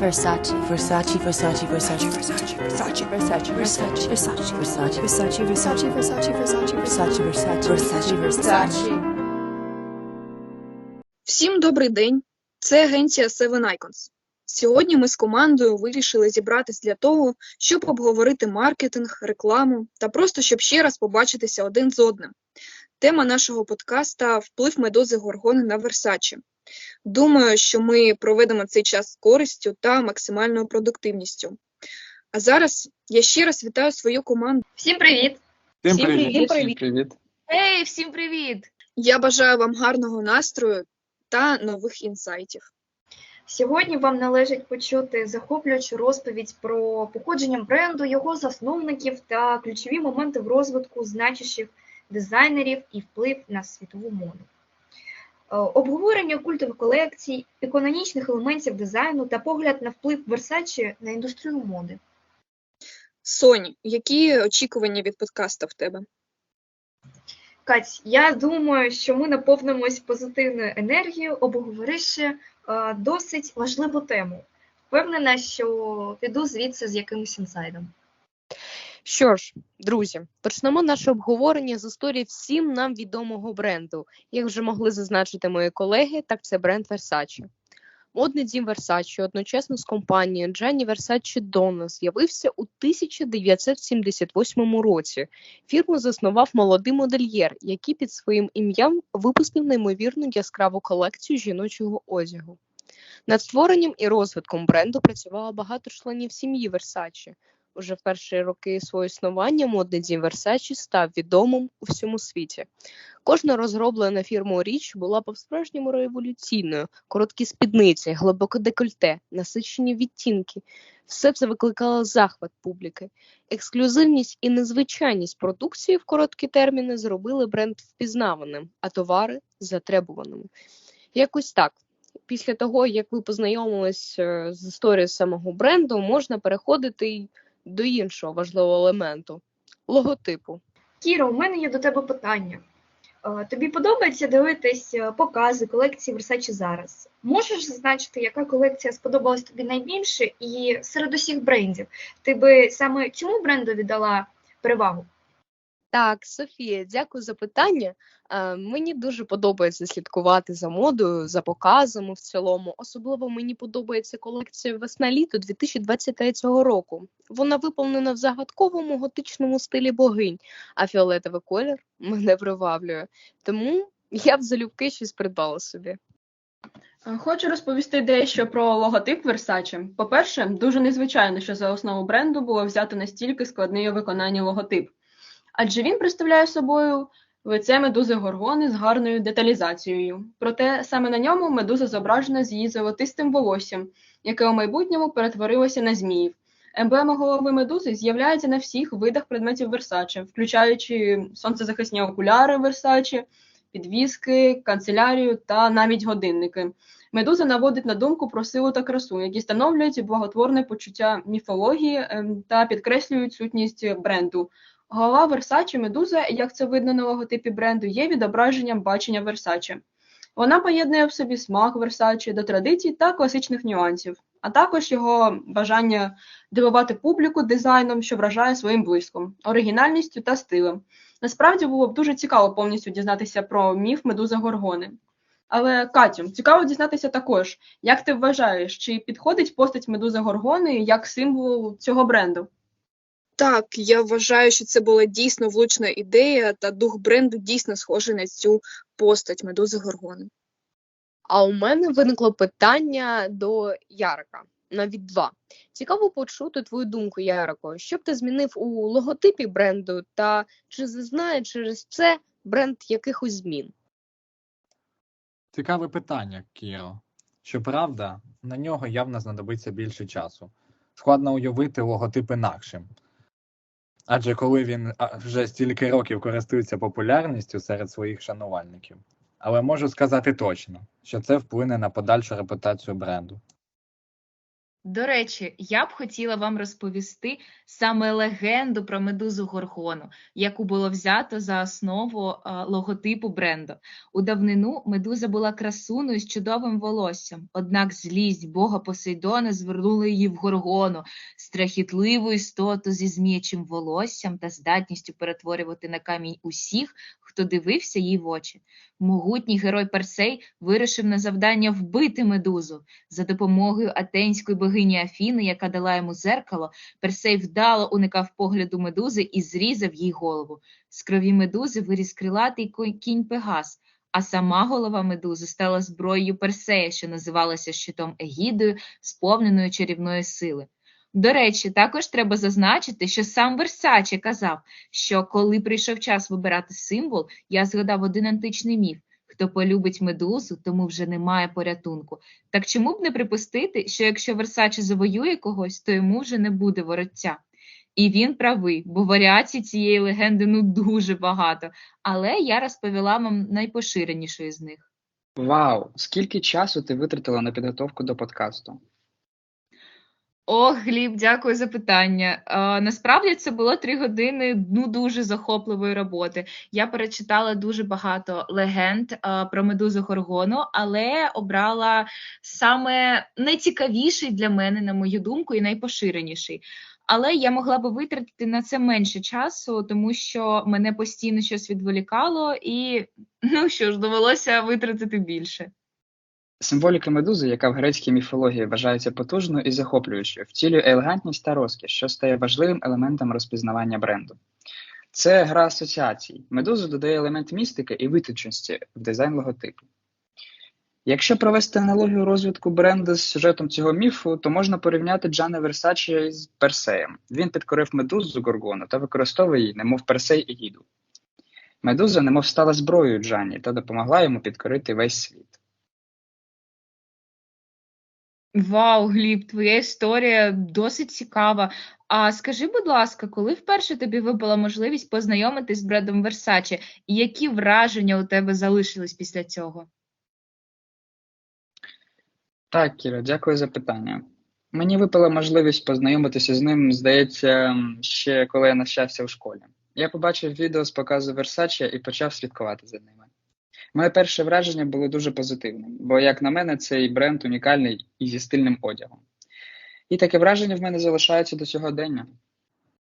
Versace. Versace, Versace, Versace, Versace, Versace. Versace, Versace. Versace, Versace, Versace. Versace, Versace. Versace. Versace. Versace, Versace, Versace. Всім добрий день. Це агенція Seven Icons. Сьогодні ми з командою вирішили зібратись для того, щоб обговорити маркетинг, рекламу та просто щоб ще раз побачитися один з одним. Тема нашого подкаста вплив медози Горгони на Версачі. Думаю, що ми проведемо цей час з користю та максимальною продуктивністю. А зараз я ще раз вітаю свою команду. Всім привіт! Всім привіт. Всім привіт. Ей, всім привіт! Я бажаю вам гарного настрою та нових інсайтів. Сьогодні вам належить почути захоплюючу розповідь про походження бренду, його засновників та ключові моменти в розвитку значущих дизайнерів і вплив на світову моду. Е, Обговорення культових колекцій, економічних елементів дизайну та погляд на вплив Versace на індустрію моди. Соні, які очікування від подкаста в тебе? Кать, я думаю, що ми наповнимось позитивною енергією, обговоривши е, досить важливу тему. Впевнена, що піду звідси з якимось інсайдом. Що ж, друзі, почнемо наше обговорення з історії всім нам відомого бренду. Як вже могли зазначити мої колеги, так це бренд Versace. Модний дім Versace одночасно з компанією Gianni Versace Donna з'явився у 1978 році. Фірму заснував молодий модельєр, який під своїм ім'ям випустив неймовірну яскраву колекцію жіночого одягу. Над створенням і розвитком бренду працювало багато членів сім'ї Versace. Уже в перші роки свого існування модний дім Versace став відомим у всьому світі. Кожна розроблена фірмою річ була по-справжньому революційною. Короткі спідниці, глибоке декольте, насичені відтінки. Все це викликало захват публіки. Ексклюзивність і незвичайність продукції в короткі терміни зробили бренд впізнаваним, а товари затребуваними. Якось так. Після того, як ви познайомились е, з історією самого бренду, можна переходити й до іншого важливого елементу логотипу. Кіро, у мене є до тебе питання. Е, Тобі подобається дивитись е, покази колекції Versace зараз? Можеш зазначити, яка колекція сподобалась тобі найбільше, і серед усіх брендів ти би саме цьому бренду віддала перевагу? Так, Софія, дякую за питання. Е, Мені дуже подобається слідкувати за модою, за показами в цілому. Особливо мені подобається колекція весна-літо 2023 року. Вона виповнена в загадковому готичному стилі богинь, а фіолетовий колір мене приваблює. Тому я б залюбки щось придбала собі. Е, Хочу розповісти дещо про логотип Versace. По-перше, дуже незвичайно, що за основу бренду було взято настільки складний у виконанні логотип. Адже він представляє собою лице медузи Горгони з гарною деталізацією. Проте саме на ньому медуза зображена з її золотистим волоссям, яке у майбутньому перетворилося на зміїв. Емблема голови медузи з'являється на всіх видах предметів Versace, включаючи сонцезахисні окуляри Versace, підвіски, канцелярію та навіть годинники. Медуза наводить на думку про силу та красу, які становлять благотворне почуття міфології ем, та підкреслюють сутність бренду. Голова Versace Медуза, як це видно на логотипі бренду, є відображенням бачення Versace. Вона поєднує в собі смак Versace до традицій та класичних нюансів, а також його бажання дивувати публіку дизайном, що вражає своїм блиском, оригінальністю та стилем. Насправді було б дуже цікаво повністю дізнатися про міф Медуза Горгони. Але Катю, цікаво дізнатися також, як ти вважаєш, чи підходить постать Медузи Горгони як символ цього бренду? Так, я вважаю, що це була дійсно влучна ідея, та дух бренду дійсно схожий на цю постать медузи Горгони. А у мене виникло питання до Ярика. Навіть два. Цікаво почути твою думку, Ярико. Що б ти змінив у логотипі бренду, та чи зазнає через це бренд якихось змін? Цікаве питання, Кіро. Щоправда, на нього явно знадобиться більше часу. Складно уявити логотип інакшим. Адже коли він вже стільки років користується популярністю серед своїх шанувальників. Але можу сказати точно, що це вплине на подальшу репутацію бренду. До речі, я б хотіла вам розповісти саме легенду про медузу Горгону, яку було взято за основу а, логотипу бренду. У давнину медуза була красуною з чудовим волоссям, однак злість бога Посейдона звернула її в Горгону, страхітливу істоту зі зміячим волоссям та здатністю перетворювати на камінь усіх, хто дивився їй в очі. Могутній герой Персей вирішив на завдання вбити медузу. За допомогою атенської богині Афіни, яка дала йому зеркало, Персей вдало уникав погляду медузи і зрізав їй голову. З крові медузи виріс крилатий кінь Пегас, а сама голова медузи стала зброєю Персея, що називалася щитом Егідою, сповненою чарівної сили. До речі, також треба зазначити, що сам Версаче казав, що коли прийшов час вибирати символ, я згадав один античний міф. Хто полюбить медузу, тому вже немає порятунку. Так чому б не припустити, що якщо Версаче завоює когось, то йому вже не буде вороття? І він правий, бо варіацій цієї легенди ну дуже багато, але я розповіла вам найпоширенішої з них. Вау! Скільки часу ти витратила на підготовку до подкасту? Ох, Гліб, дякую за питання. Е, насправді це було три години ну дуже захопливої роботи. Я перечитала дуже багато легенд е, про медузу Горгону, але обрала саме найцікавіший для мене, на мою думку, і найпоширеніший. Але я могла би витратити на це менше часу, тому що мене постійно щось відволікало, і ну що ж, довелося витратити більше. Символіка медузи, яка в грецькій міфології вважається потужною і захоплюючою, втілює елегантність та розкіш, що стає важливим елементом розпізнавання бренду. Це гра асоціацій. Медуза додає елемент містики і витонченості в дизайн логотипу. Якщо провести аналогію розвитку бренду з сюжетом цього міфу, то можна порівняти Джана Версаче з Персеєм. Він підкорив медузу Горгону та використовує її, немов Персей і Гіду. Медуза немов стала зброєю Джані та допомогла йому підкорити весь світ. Вау, Гліб, твоя історія досить цікава. А скажи, будь ласка, коли вперше тобі випала можливість познайомитись з брендом Versace, і які враження у тебе залишились після цього? Так, Кіра, дякую за питання. Мені випала можливість познайомитися з ним, здається, ще коли я навчався у школі. Я побачив відео з показу Versace і почав слідкувати за ними. Моє перше враження було дуже позитивним, бо, як на мене, цей бренд унікальний і зі стильним одягом. І таке враження в мене залишається до сьогодення.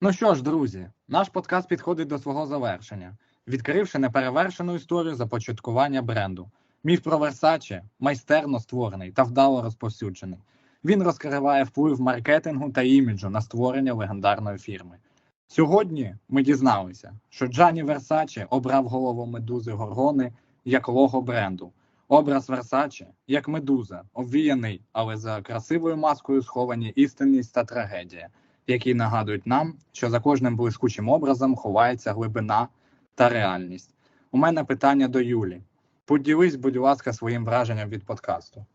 Ну що ж, друзі, наш подкаст підходить до свого завершення, відкривши неперевершену історію започаткування бренду. Міф про Versace майстерно створений та вдало розповсюджений. Він розкриває вплив маркетингу та іміджу на створення легендарної фірми. Сьогодні ми дізналися, що Джані Версаче обрав голову медузи Горгони як лого бренду. Образ Версаче як медуза, обвіяний, але за красивою маскою сховані істинність та трагедія, які нагадують нам, що за кожним блискучим образом ховається глибина та реальність. У мене питання до Юлі. Поділись, будь ласка, своїм враженням від подкасту.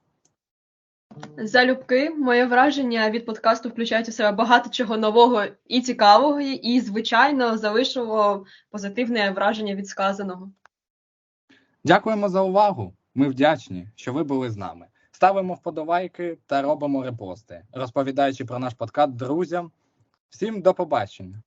Залюбки, моє враження від подкасту включають у себе багато чого нового і цікавого, і, звичайно, залишило позитивне враження від сказаного. Дякуємо за увагу. Ми вдячні, що ви були з нами. Ставимо вподобайки та робимо репости, розповідаючи про наш подкаст друзям. Всім до побачення.